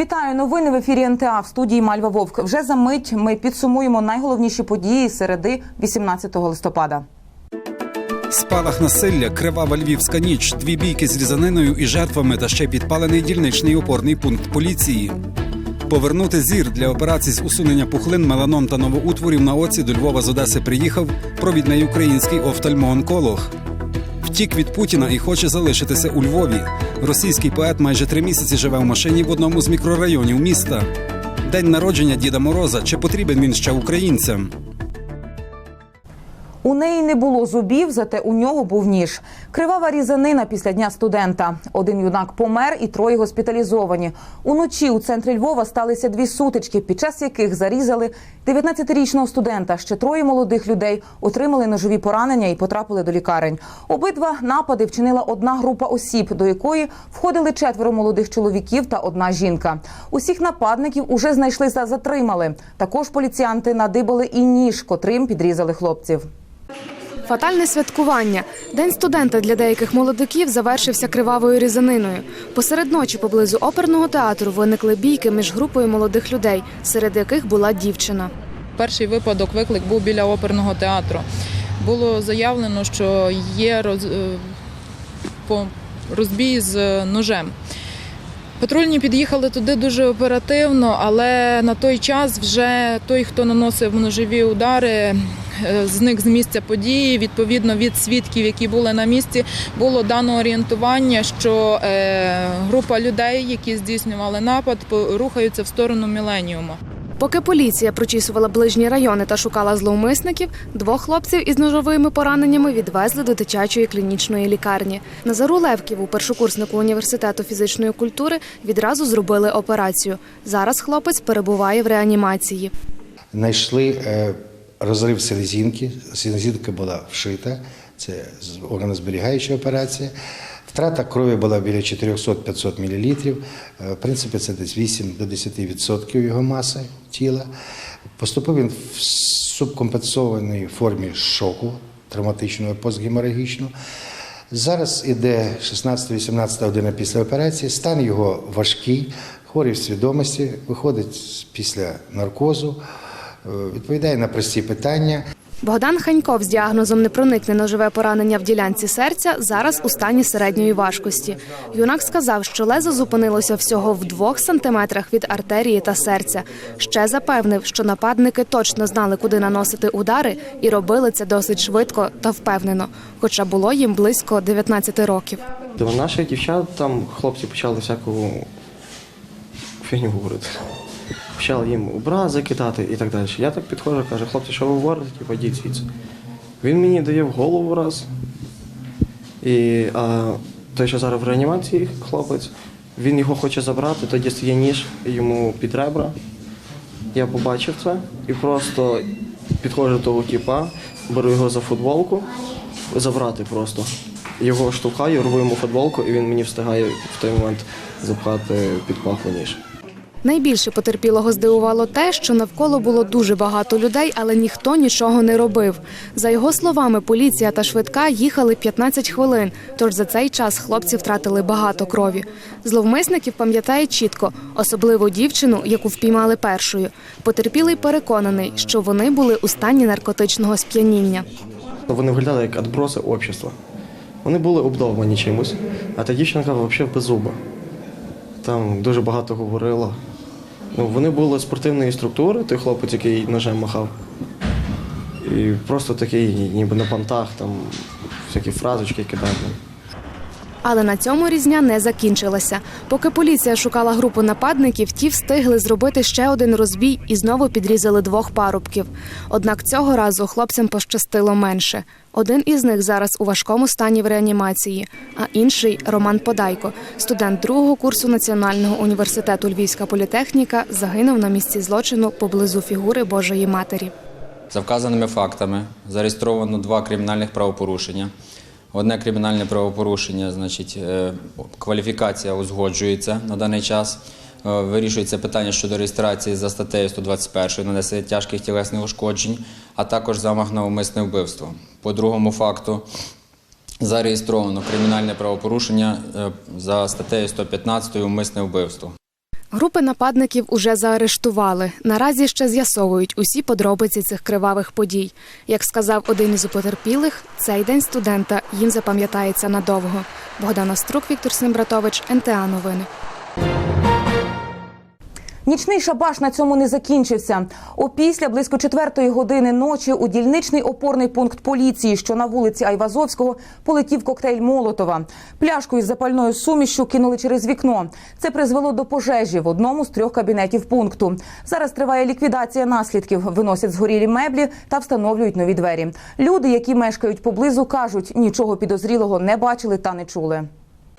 Вітаю новини в ефірі НТА в студії Мальва Вовк. Вже за мить ми підсумуємо найголовніші події середи 18 листопада. Спалах насилля, кривава львівська ніч, дві бійки з різаниною і жертвами та ще підпалений дільничний опорний пункт поліції. Повернути зір для операцій з усунення пухлин, меланом та новоутворів на оці до Львова з Одеси приїхав провідний український офтальмоонколог. Втік від Путіна і хоче залишитися у Львові. Російський поет майже три місяці живе в машині в одному з мікрорайонів міста. День народження Діда Мороза. Чи потрібен він ще українцям? У неї не було зубів, зате у нього був ніж. Кривава різанина після дня студента. Один юнак помер і троє госпіталізовані. Уночі у центрі Львова сталися дві сутички, під час яких зарізали 19-річного студента. Ще троє молодих людей отримали ножові поранення і потрапили до лікарень. Обидва напади вчинила одна група осіб, до якої входили четверо молодих чоловіків та одна жінка. Усіх нападників уже знайшли та затримали. Також поліціянти надибали і ніж, котрим підрізали хлопців. Фатальне святкування. День студента для деяких молодиків завершився кривавою різаниною. Посеред ночі поблизу оперного театру виникли бійки між групою молодих людей, серед яких була дівчина. Перший випадок виклик був біля оперного театру. Було заявлено, що є роз, е, розбій з ножем. Патрульні під'їхали туди дуже оперативно, але на той час вже той, хто наносив ножові удари, зник з місця події. Відповідно від свідків, які були на місці, було дано орієнтування, що е, група людей, які здійснювали напад, рухаються в сторону Міленіума. Поки поліція прочісувала ближні райони та шукала зловмисників, двох хлопців із ножовими пораненнями відвезли до дитячої клінічної лікарні. Назару Левківу, першокурснику університету фізичної культури, відразу зробили операцію. Зараз хлопець перебуває в реанімації. Знайшли е, розрив селезінки. Селезінка була вшита, це органозберігаюча операція. Втрата крові була біля 400-500 мл. Е, В принципі, це десь 8 до 10% його маси тіла. Поступив він в субкомпенсованій формі шоку, травматичного постгеморагічного. Зараз іде 16-18 година після операції. Стан його важкий, хворий в свідомості, виходить після наркозу, відповідає на прості питання. Богдан Ханьков з діагнозом непроникне ножове поранення в ділянці серця зараз у стані середньої важкості. Юнак сказав, що лезо зупинилося всього в двох сантиметрах від артерії та серця. Ще запевнив, що нападники точно знали, куди наносити удари, і робили це досить швидко та впевнено, хоча було їм близько 19 років. До наших дівчат там хлопці почали всяку фігню говорити. Почали їм образи кидати і так далі. Я так підходжу, кажу, хлопці, що ви говорите, типу, йдіть звідси. Він мені дає в голову раз. І а, той, що зараз в реанімації хлопець, він його хоче забрати, тоді стає ніж йому під ребра. Я побачив це і просто підходжу до того типа, беру його за футболку, забрати просто. Його штовхаю, рву йому футболку, і він мені встигає в той момент запхати під паху ніж. Найбільше потерпілого здивувало те, що навколо було дуже багато людей, але ніхто нічого не робив. За його словами, поліція та швидка їхали 15 хвилин, тож за цей час хлопці втратили багато крові. Зловмисників пам'ятає чітко, особливо дівчину, яку впіймали першою. Потерпілий переконаний, що вони були у стані наркотичного сп'яніння. Вони виглядали як відброси общества. Вони були обдовбані чимось, а та дівчинка взагалі без зуба. Там дуже багато говорила. Ну, вони були спортивної структури, той хлопець, який ножем махав. І просто такий, ніби на понтах, там всякі фразочки кидав. Але на цьому різня не закінчилася. Поки поліція шукала групу нападників, ті встигли зробити ще один розбій і знову підрізали двох парубків. Однак цього разу хлопцям пощастило менше. Один із них зараз у важкому стані в реанімації, а інший Роман Подайко, студент другого курсу Національного університету Львівська політехніка, загинув на місці злочину поблизу фігури Божої Матері. За вказаними фактами зареєстровано два кримінальних правопорушення. Одне кримінальне правопорушення, значить, е, кваліфікація узгоджується на даний час. Е, Вирішується питання щодо реєстрації за статтею 121 нанесення тяжких тілесних ушкоджень, а також замах на умисне вбивство. По другому факту зареєстровано кримінальне правопорушення е, за статтею 115 умисне вбивство. Групи нападників уже заарештували. Наразі ще з'ясовують усі подробиці цих кривавих подій. Як сказав один із потерпілих, цей день студента їм запам'ятається надовго. Богдана Струк, Віктор Сембратович, НТА Новини. Нічний шабаш на цьому не закінчився. Опісля близько четвертої години ночі у дільничний опорний пункт поліції, що на вулиці Айвазовського, полетів коктейль Молотова. Пляшку із запальною сумішшю кинули через вікно. Це призвело до пожежі в одному з трьох кабінетів пункту. Зараз триває ліквідація наслідків. Виносять згорілі меблі та встановлюють нові двері. Люди, які мешкають поблизу, кажуть, нічого підозрілого не бачили та не чули.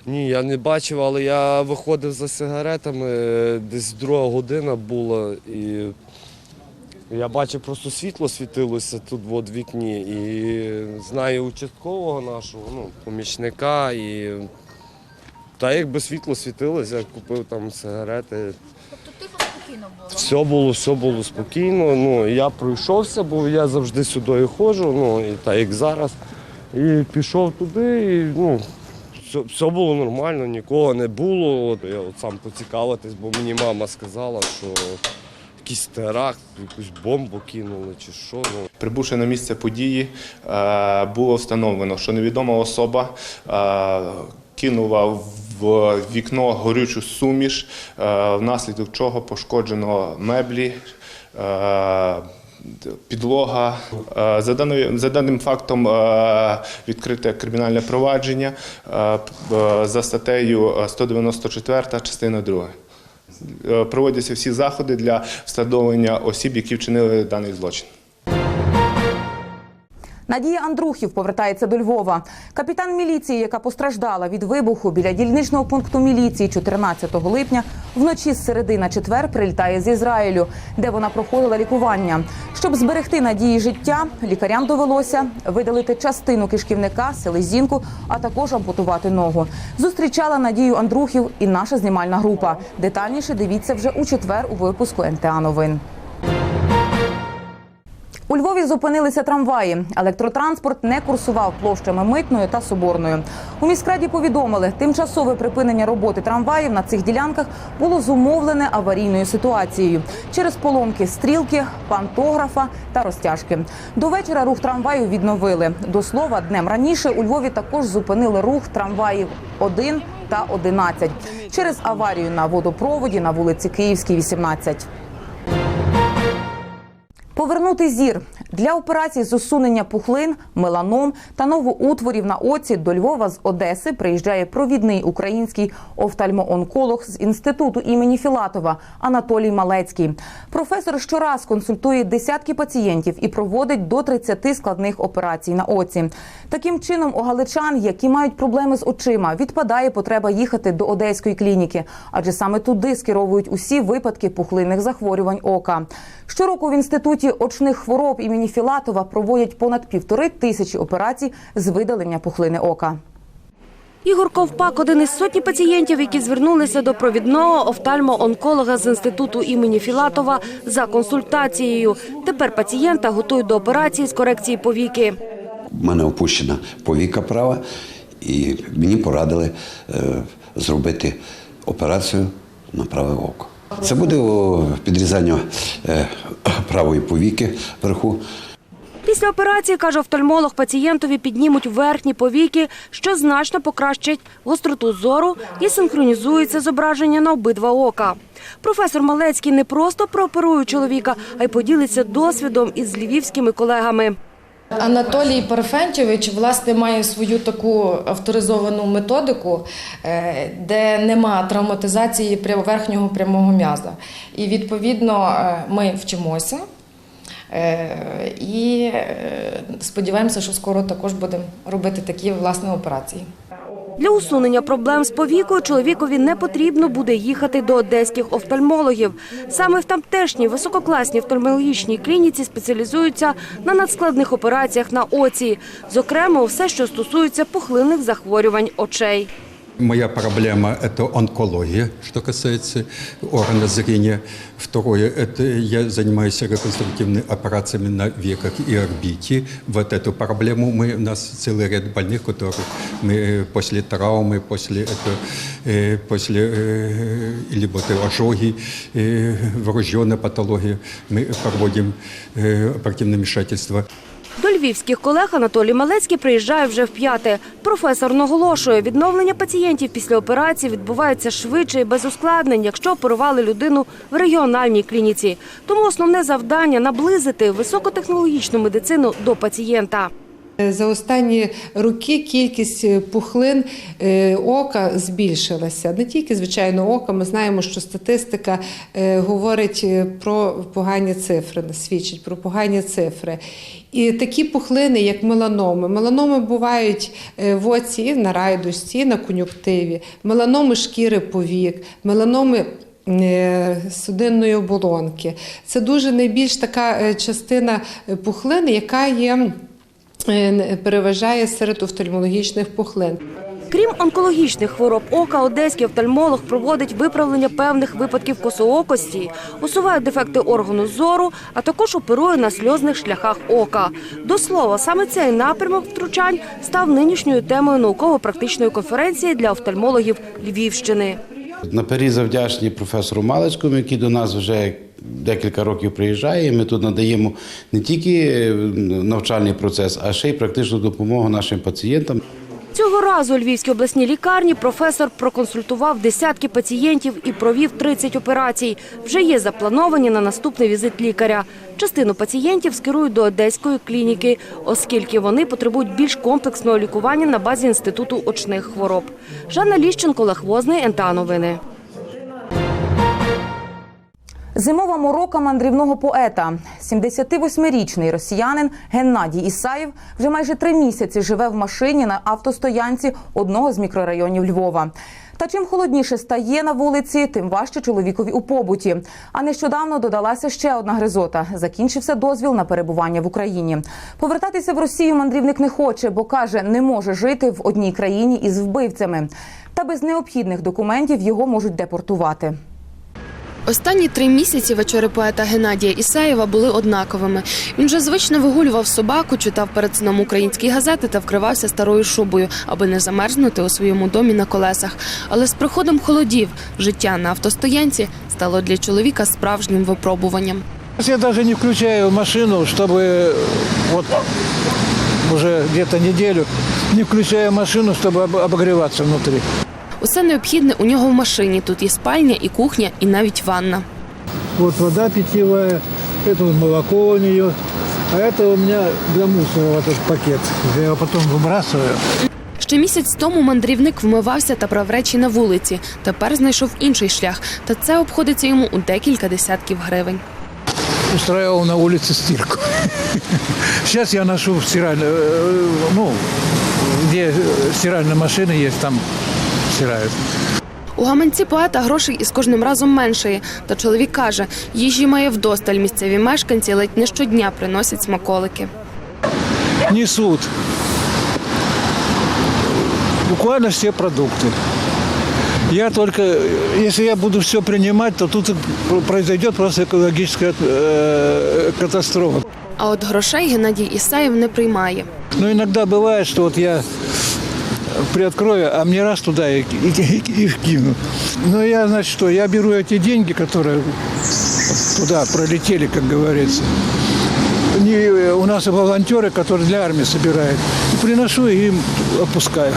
Ні, я не бачив, але я виходив за сигаретами, е, десь друга година була, і я бачив, просто світло світилося тут в вікні. І знаю участкового нашого, ну, помічника, і та якби світло світилося, я купив там сигарети. Тобто тихо спокійно було? Все було, все було спокійно. Ну, я пройшовся, бо я завжди сюди ходжу, ну, і так як зараз. І пішов туди, і ну, все, все було нормально, нікого не було. Я от сам поцікавитись, бо мені мама сказала, що якийсь теракт, якусь бомбу кинули чи що. Ну. Прибувши на місце події, е, було встановлено, що невідома особа е, кинула в вікно горючу суміш, е, внаслідок чого пошкоджено меблі. Підлога Е, за даною за даним фактом е, відкрите кримінальне провадження е, за статтею 194 частина 2. Е, Проводяться всі заходи для встановлення осіб, які вчинили даний злочин. Надія Андрухів повертається до Львова. Капітан міліції, яка постраждала від вибуху біля дільничного пункту міліції 14 липня, вночі з середи на четвер прилітає з Ізраїлю, де вона проходила лікування. Щоб зберегти надії життя, лікарям довелося видалити частину кишківника, селезінку, а також ампутувати ногу. Зустрічала Надію Андрухів і наша знімальна група. Детальніше дивіться вже у четвер у випуску НТА Новин. У Львові зупинилися трамваї. Електротранспорт не курсував площами Митною та Соборною. У міськраді повідомили, тимчасове припинення роботи трамваїв на цих ділянках було зумовлене аварійною ситуацією через поломки стрілки, пантографа та розтяжки. До вечора рух трамваю відновили. До слова, днем раніше у Львові також зупинили рух трамваїв 1 та 11 через аварію на водопроводі на вулиці Київській, 18. Повернути зір для операцій з усунення пухлин, меланом та новоутворів на оці до Львова з Одеси приїжджає провідний український офтальмоонколог з інституту імені Філатова Анатолій Малецький. Професор щораз консультує десятки пацієнтів і проводить до 30 складних операцій на оці. Таким чином, у галичан, які мають проблеми з очима, відпадає потреба їхати до одеської клініки, адже саме туди скеровують усі випадки пухлинних захворювань ока. Щороку в інституті очних хвороб імені Філатова проводять понад півтори тисячі операцій з видалення пухлини ока. Ігор Ковпак – один із сотні пацієнтів, які звернулися до провідного офтальмоонколога з інституту імені Філатова за консультацією. Тепер пацієнта готують до операції з корекції повіки. У мене опущена повіка права, і мені порадили е, зробити операцію на праве око. Це буде підрізання е, правої повіки вверху. Після операції, каже офтальмолог, пацієнтові піднімуть верхні повіки, що значно покращить гостроту зору і синхронізується зображення на обидва ока. Професор Малецький не просто прооперує чоловіка, а й поділиться досвідом із львівськими колегами. Анатолій Парфенчевич власне має свою таку авторизовану методику, е, де нема травматизації верхнього прямого м'яза. І відповідно е, ми вчимося. Е, І е, сподіваємося, що скоро також будемо робити такі власне операції. Для усунення проблем з повікою чоловікові не потрібно буде їхати до одеських офтальмологів. Саме в тамтешній висококласній офтальмологічній клініці спеціалізуються на надскладних операціях на оці, зокрема, все, що стосується пухлинних захворювань очей. Моя проблема – это онкология, что касается органа зрения. Второе – это я занимаюсь реконструктивными операциями на веках и орбите. Вот эту проблему мы, у нас целый ряд больных, которых мы э, после травмы, после, этого, э, после э, либо это ожоги, э, врожденная патология, мы проводим э, оперативное вмешательство. До львівських колег Анатолій Малецький приїжджає вже вп'яте. Професор наголошує, відновлення пацієнтів після операції відбувається швидше і без ускладнень, якщо оперували людину в регіональній клініці. Тому основне завдання наблизити високотехнологічну медицину до пацієнта. За останні роки кількість е, пухлин е, ока збільшилася. Не тільки, звичайно, ока. Ми знаємо, що статистика е, говорить е, про погані цифри, свідчить про погані цифри. І такі пухлини, як меланоми. Меланоми бувають е, в оці, на райдусі, і на кон'юктиві, меланоми шкіри повік, меланоми е, судинної оболонки. Це дуже найбільш така е, частина е, пухлини, яка є е, переважає серед офтальмологічних пухлин. Крім онкологічних хвороб ока, одеський офтальмолог проводить виправлення певних випадків косоокості, усуває дефекти органу зору, а також оперує на сльозних шляхах ока. До слова, саме цей напрямок втручань став нинішньою темою науково-практичної конференції для офтальмологів Львівщини. Наперед завдячні професору Малецькому, який до нас вже декілька років приїжджає. Ми тут надаємо не тільки е, навчальний процес, а ще й практичну допомогу нашим пацієнтам. Цього разу у Львівській обласній лікарні професор проконсультував десятки пацієнтів і провів 30 операцій. Вже є заплановані на наступний візит лікаря. Частину пацієнтів скерують до одеської клініки, оскільки вони потребують більш комплексного лікування на базі інституту очних хвороб. Жанна Ліщенко, Олег Возний, НТА Новини. Зимова морока мандрівного поета. 78-річний росіянин Геннадій Ісаєв вже майже три місяці живе в машині на автостоянці одного з мікрорайонів Львова. Та чим холодніше стає на вулиці, тим важче чоловікові у побуті. А нещодавно додалася ще одна гризота. Закінчився дозвіл на перебування в Україні. Повертатися в Росію мандрівник не хоче, бо каже, не може жити в одній країні із вбивцями. Та без необхідних документів його можуть депортувати. Останні три місяці вечори поета Геннадія Ісаєва були однаковими. Він вже звично вигулював собаку, читав перед сном українські газети та вкривався старою шубою, аби не замерзнути у своєму домі на колесах. Але з приходом холодів життя на автостоянці стало для чоловіка справжнім випробуванням. Я даже не включаю машину, чтобы вот уже где-то неделю не включаю машину, чтобы об- обогреваться внутри. Усе необхідне у нього в машині. Тут є спальня, і кухня, і навіть ванна. Вот вода питьевая, это вот молоко у нее, а это у меня для мусора вот этот пакет. Я его потом выбрасываю. Ще місяць тому мандрівник вмивався та брав речі на вулиці. Тепер знайшов інший шлях, та це обходиться йому у декілька десятків гривень. Устраивал на улице стирку. Сейчас я ношу в стиральную, э, ну, где стиральная машина есть, там стирают. У гаманці поета грошей із кожним разом меншає. Та чоловік каже, їжі має вдосталь. Місцеві мешканці ледь не щодня приносять смаколики. Несут буквально все продукты. Я только, если я буду все принимать, то тут произойдет просто экологическая э, катастрофа. А от грошей Геннадій Ісаєв не приймає. Но иногда бывает, что вот я приоткрою, а мне раз туда и, и- и- их кину. Но я, значит, что, я беру эти деньги, которые туда пролетели, как говорится. Они, э, у нас волонтеры, которые для армии собирают. И приношу и им опускаю.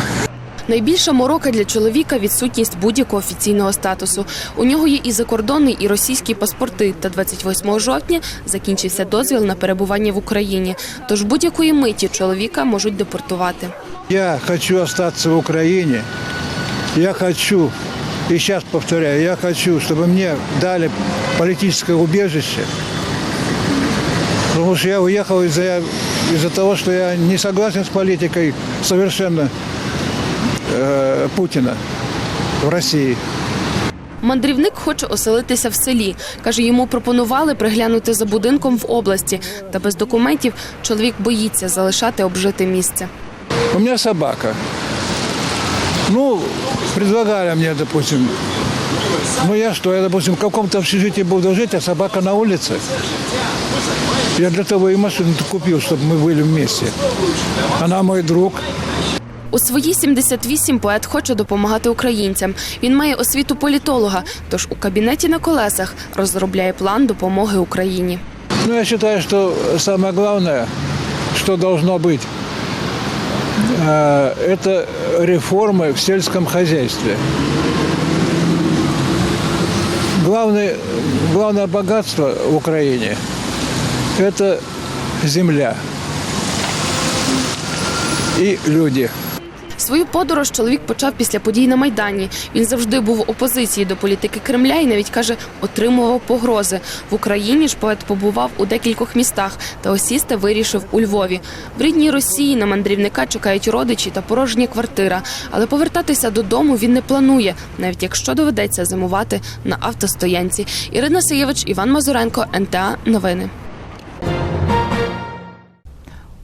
Найбільша морока для чоловіка відсутність будь-якого офіційного статусу. У нього є і закордонний, і російські паспорти. Та 28 жовтня закінчився дозвіл на перебування в Україні. Тож будь-якої миті чоловіка можуть депортувати. Я хочу остаться в Украине. Я хочу, и сейчас повторяю, я хочу, чтобы мне дали политическое убежище. Потому что я уехал из-за из того, что я не согласен с политикой совершенно э, Путина в России. Мандрівник хоче оселитися в селі. Каже, йому пропонували приглянути за будинком в області. Та без документів чоловік боїться залишати обжите місце. У меня собака. Ну, предлагали мне, допустим, ну я что, я, допустим, в каком-то общежитии буду жить, а собака на улице. Я для того и машину купил, чтобы мы были вместе. Она мой друг. У свої 78 поет хоче допомагати українцям. Він має освіту політолога, тож у кабінеті на колесах розробляє план допомоги Україні. Ну, я считаю, что самое главное, что должно быть, э, это реформы в сельском хозяйстве. Главное, главное богатство в Украине – это земля и люди. Свою подорож чоловік почав після подій на Майдані. Він завжди був опозиції до політики Кремля і навіть каже, отримував погрози. В Україні ж поет побував у декількох містах та осісти вирішив у Львові. В рідній Росії на мандрівника чекають родичі та порожня квартира. Але повертатися додому він не планує, навіть якщо доведеться зимувати на автостоянці. Ірина Сиєвич, Іван Мазуренко, НТА Новини.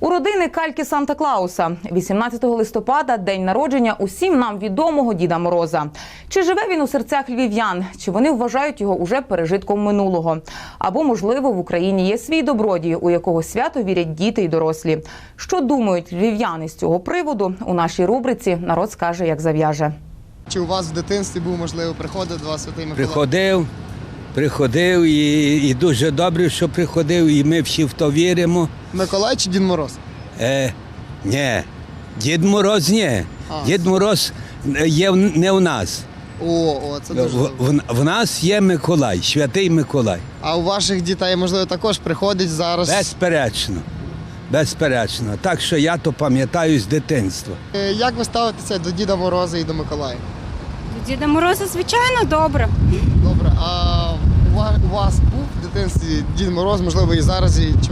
У родини кальки Санта Клауса 18 листопада день народження усім нам відомого Діда Мороза. Чи живе він у серцях львів'ян? Чи вони вважають його уже пережитком минулого? Або можливо в Україні є свій добродій, у якого свято вірять діти й дорослі. Що думають львів'яни з цього приводу? У нашій рубриці народ скаже, як зав'яже. Чи у вас в дитинстві був можливо приходив до вас святий Миколай? Приходив, приходив і, і дуже добре, що приходив, і ми всі в то віримо. Миколай чи Дід Мороз? Е, ні, Дід Мороз ні. А. Дід Мороз є в- не у нас. О, о, це дуже В, добре. в, в нас є Миколай, святий Миколай. А у ваших дітей, можливо, також приходить зараз. Безперечно. Безперечно. Так що я то пам'ятаю з дитинства. Е, Як ви ставитеся до Діда Мороза і до Миколая? Діда Мороза, звичайно, добре. Добре, а у ва- у вас був в дитинстві Дід Мороз, можливо, і зараз, і чи?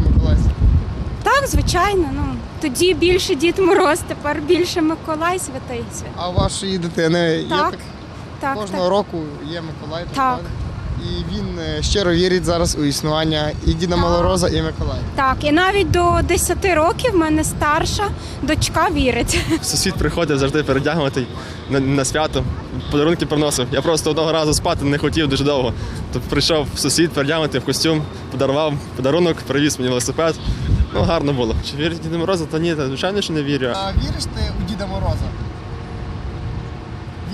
Так, звичайно. Ну тоді більше Дід Мороз, тепер більше Миколай святий. святий. А у вашої дитини є Так, так? Так, Кожного так. року є Миколай. Так. І він е, щиро вірить зараз у існування і Діда Мороза, і Миколая. Так, і навіть до 10 років в мене старша дочка вірить. Сусід приходив завжди передягнутий на, на свято, подарунки приносив. Я просто одного разу спати не хотів дуже довго. То прийшов сусід передягнутий в костюм, подарував подарунок, привіз мені велосипед. Ну, гарно було. Чи вірить Діда Мороза? Та ні, та, звичайно, що не вірю. А віриш ти у Діда Мороза?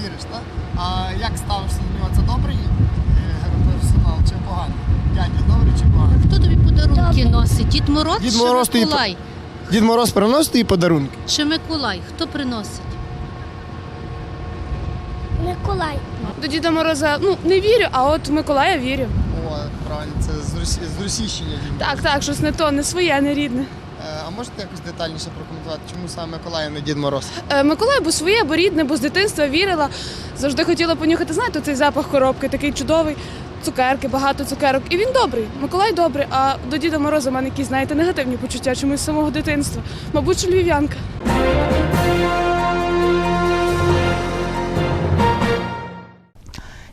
Віриш, так? А як ставишся до нього? Це добрий е, персонал чи поганий? Дядя, добрий чи поганий? Хто тобі подарунки носить? Дід Мороз Дід чи Мороз тобі Миколай? Дід Мороз приносить тобі подарунки? Чи Миколай? Хто приносить? Миколай. До Діда Мороза ну не вірю, а от в Миколая вірю. Правильно, це з, Росі... з російщення Так, так, щось не то, не своє, не рідне. Е, А можете якось детальніше прокоментувати, чому саме Миколай, а не Дід Мороз? Е, Миколай, бо своє, бо рідне, бо з дитинства вірила. Завжди хотіла понюхати, знаєте, цей запах коробки, такий чудовий. Цукерки, багато цукерок. І він добрий. Миколай добрий. А до Діда Мороза в мене якісь, знаєте, негативні почуття чомусь з самого дитинства. Мабуть, що львів'янка.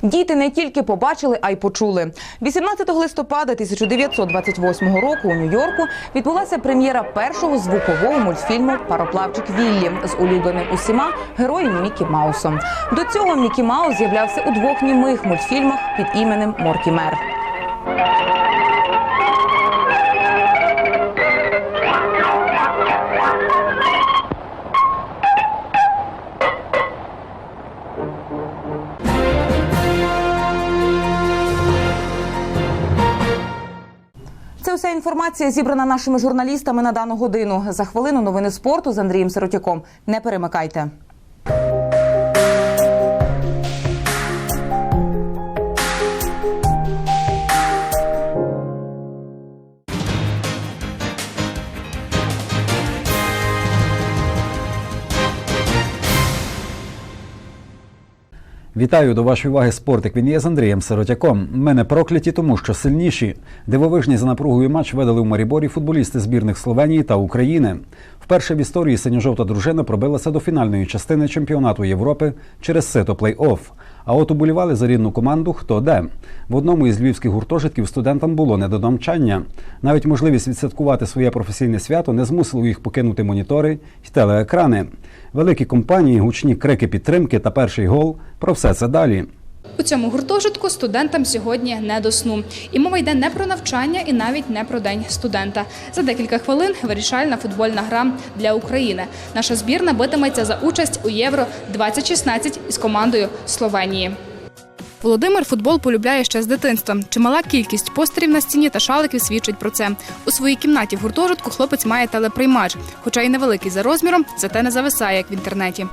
Діти не тільки побачили, а й почули. 18 листопада 1928 року у Нью-Йорку відбулася прем'єра першого звукового мультфільму Пароплавчик Віллі з улюбленим усіма героєм Мікі Маусом. До цього Мікі Маус з'являвся у двох німих мультфільмах під іменем Мортімер. Інформація зібрана нашими журналістами на дану годину. За хвилину новини спорту з Андрієм Сиротяком. Не перемикайте. Вітаю до вашої уваги спортик. Він є з Андрієм Сиротяком. Мене прокляті, тому що сильніші. Дивовижні за напругою матч видали в Маріборі футболісти збірних Словенії та України. Вперше в історії синьо-жовта дружина пробилася до фінальної частини чемпіонату Європи через сито плей-офф. А от уболівали за рідну команду хто де. В одному із львівських гуртожитків студентам було не до домчання. Навіть можливість відсвяткувати своє професійне свято не змусило їх покинути монітори й телеекрани. Великі компанії, гучні крики підтримки та перший гол. Про все це далі. У цьому гуртожитку студентам сьогодні не до сну. І мова йде не про навчання і навіть не про день студента. За декілька хвилин вирішальна футбольна гра для України. Наша збірна битиметься за участь у Євро 2016 із командою Словенії. Володимир футбол полюбляє ще з дитинства. Чимала кількість постерів на стіні та шаликів свідчить про це. У своїй кімнаті в гуртожитку хлопець має телеприймач, хоча й невеликий за розміром, зате не зависає, як в інтернеті.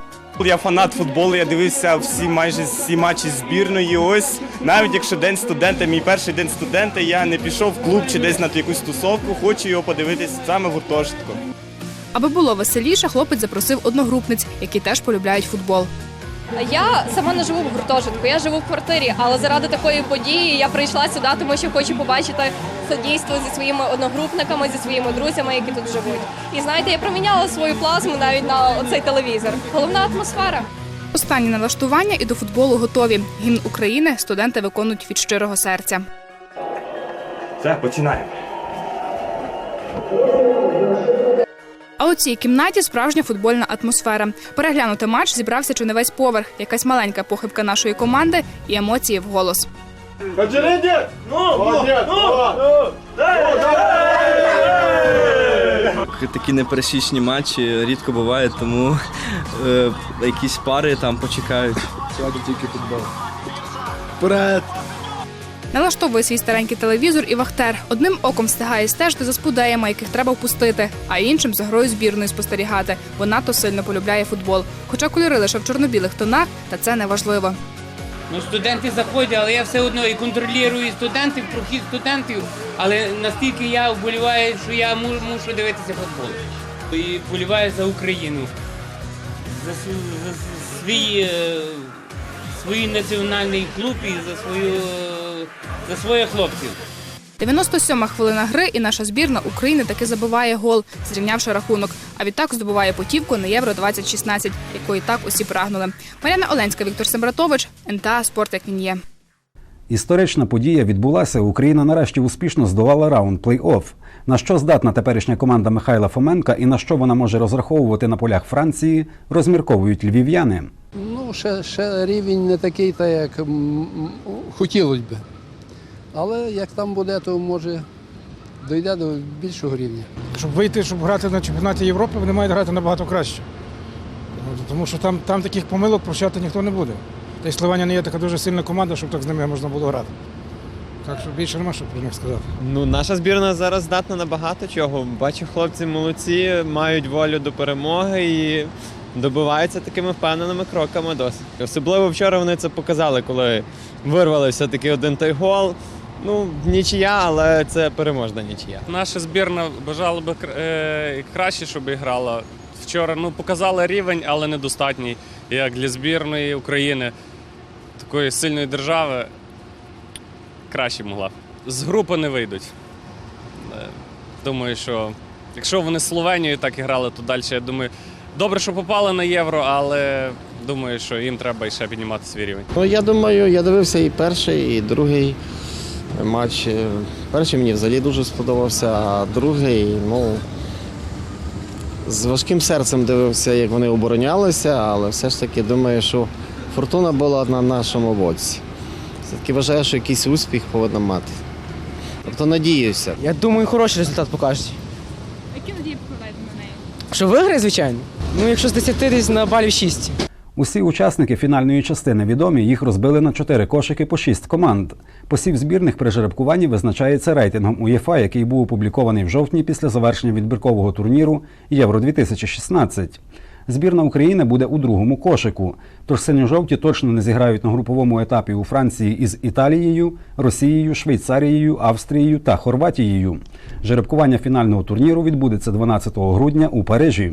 Я фанат футболу, я дивився всі майже всі матчі збірної. Ось навіть якщо день студента, мій перший день студента, я не пішов в клуб чи десь на якусь тусовку, хочу його подивитись саме в гуртожитку. Аби було веселіше, хлопець запросив одногрупниць, які теж полюбляють футбол. Я сама не живу в гуртожитку, я живу в квартирі, але заради такої події я прийшла сюди, тому що хочу побачити це дійство зі своїми одногрупниками, зі своїми друзями, які тут живуть. І знаєте, я проміняла свою плазму навіть на цей телевізор. Головна атмосфера. Останні налаштування і до футболу готові. Гімн України студенти виконують від щирого серця. Все, починаємо. А у цій кімнаті справжня футбольна атмосфера. Переглянути матч зібрався чи не весь поверх, якась маленька похибка нашої команди і емоції в голос. Такі непересічні матчі рідко бувають, тому е, якісь пари там почекають. Сьогодні тільки футбол. Вперед! Налаштовує свій старенький телевізор і вахтер. Одним оком встигає стежити за спудеями, яких треба впустити, а іншим за грою збірної спостерігати, бо надто сильно полюбляє футбол. Хоча кольори лише в чорно-білих тонах, та це не важливо. Ну, студенти заходять, але я все одно і контролюю студентів, прохід студентів, але настільки я вболіваю, що я мушу дивитися футбол. І вболіваю за Україну, за, за свій, е, свій національний клуб і за свою е, за своїх хлопців. 97-ма хвилина гри, і наша збірна України таки забиває гол, зрівнявши рахунок. А відтак здобуває путівку на Євро 2016, якої так усі прагнули. Мар'яна Оленська, Віктор Сембратович, НТА Спорт як він є. Історична подія відбулася. Україна нарешті успішно здолала раунд плей-офф. На що здатна теперішня команда Михайла Фоменка і на що вона може розраховувати на полях Франції, розмірковують львів'яни. Ну, ще, ще рівень не такий, та як хотілося б. Але як там буде, то може дійде до більшого рівня. Щоб вийти, щоб грати на чемпіонаті Європи, вони мають грати набагато краще. Тому що там, там таких помилок прощати ніхто не буде. Та й Словенія не є така дуже сильна команда, щоб так з ними можна було грати. Так що більше нема що про них сказати. Ну, наша збірна зараз здатна на багато чого. Бачу, хлопці молодці, мають волю до перемоги і добиваються такими впевненими кроками досить. Особливо вчора вони це показали, коли вирвали все-таки один той гол. Ну, нічия, але це переможна нічия. Наша збірна бажала би кр- е, краще, щоб грала. Вчора ну, показала рівень, але недостатній. Як для збірної України, такої сильної держави, краще могла. З групи не вийдуть. Е, Думаю, що якщо вони з Словенією так і грали, то далі, я думаю, добре, що попали на євро, але думаю, що їм треба ще піднімати свій рівень. Ну, я думаю, я дивився і перший, і другий матч. Перший мені взагалі дуже сподобався, а другий, ну, з важким серцем дивився, як вони оборонялися, але все ж таки думаю, що фортуна була на нашому боці. Все-таки вважаю, що якийсь успіх повинна мати. Тобто надіюся. Я думаю, хороший результат покажуть. Які надії покладаєте на неї? Що виграє, звичайно. Ну, якщо з 10 десь на балів 6. Усі учасники фінальної частини відомі, їх розбили на чотири кошики по шість команд. Посів збірних при жеребкуванні визначається рейтингом УЄФА, який був опублікований в жовтні після завершення відбіркового турніру Євро 2016. Збірна України буде у другому кошику. Тож синьо-жовті точно не зіграють на груповому етапі у Франції із Італією, Росією, Швейцарією, Австрією та Хорватією. Жеребкування фінального турніру відбудеться 12 грудня у Парижі.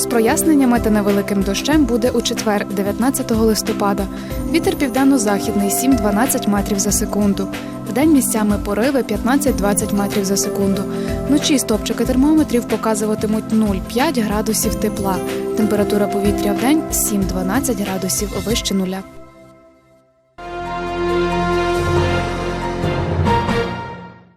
З проясненнями та невеликим дощем буде у четвер, 19 листопада. Вітер південно-західний 7-12 метрів за секунду. Вдень місцями пориви 15-20 метрів за секунду. Вночі стопчики термометрів показуватимуть 0,5 градусів тепла. Температура повітря в день 7-12 градусів вище нуля.